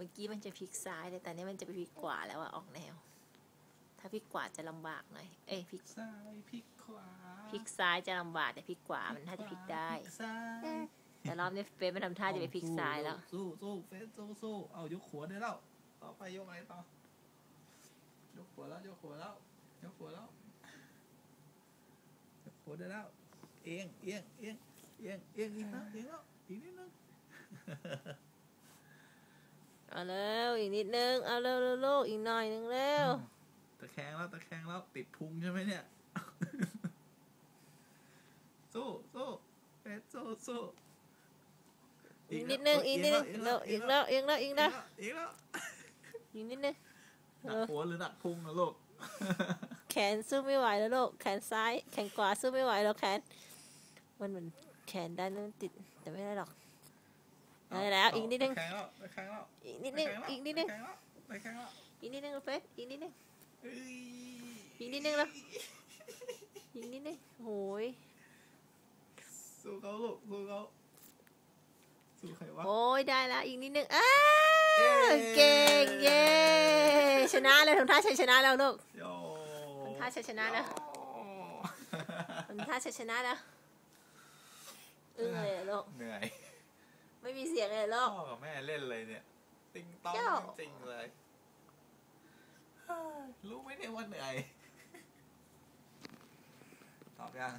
มื่อกี้มันจะพลิกซ้ายเลยแต่นี่มันจะไปพลิกขวาแล้วอะออกแนว ถ้าพลิกขวาจะลำบากหน่อยเอ้ยพลิกซ้ายพลิกขวาพลิกซ้ายจะลำบากแต่พลิกขวามันถ้าจะพลิกได้พลิกซ้ายแต่รอบนี้เฟซมันทำท่าจะไปพลิกซ้ายแล้ว สู้สู้เฟสสู้สู้เอายกหัวได้แล้วต่อไปยกอะไรต่อยกหัวแล้วยกหัวแล้วยกหัวแล้วยกหัวได้แล้วเอียงเอียงเอียงเอียงเอียงอีกนะเอียงแล้วอีกนิดนึง เอาเร็วอีกนิดนึง เอาเร็วเร็วลูกอีกหน่อยนึงเร็วตะแคงแล้วตะแคงแล้วติดพุงใช่ไหมเนี่ย สู้สู้เฟสสู้สู้อีกนิดนึงอีกนิดนึงเร็วอีกแล้วอีกแล้วอีกแล้วอีกแล้วอีกนิดนึงหนักหัวหรือหนักพุงนะลูกแขนสู้ไม่ไหวแล้วลูกแขนซ้าย แขนขวาสู้ไม่ไหวแล้วแขน มันเหมือนแขนด้านนั้นมันติดแต่ไม่ได้หรอก ได้แล้วอีกนิดนึงตะแคงแล้วตะแคงแล้วอีกนิดนึงอีกนิดนึงตะแคงแล้วตะแคงแล้วอีกนิดนึงเฟสอีกนิดนึงเอ้ยอีกนิดนึงแล้วอีกนิดนึงโอ้ยสู้เขาลูกสู้เขาสู้ใครวะโอ้ยได้แล้วอีกนิดนึงอ้าเย้เก่งเย้ชนะเลยทำท่าชัยชนะแล้วลูกโยทำท่าชัยชนะนะโยทำท่าชัยชนะแล้วอึ้งเลยอะลูกเหนื่อย ไม่มีเสียงเลยเหรอพ่ลูอกกับแม่เล่นเลยเนี่ย ติงตองเจ้าจริงๆเลยเฮ้ยรู้ไหมเนี่ยว่าเหนื่อย ตอบยัง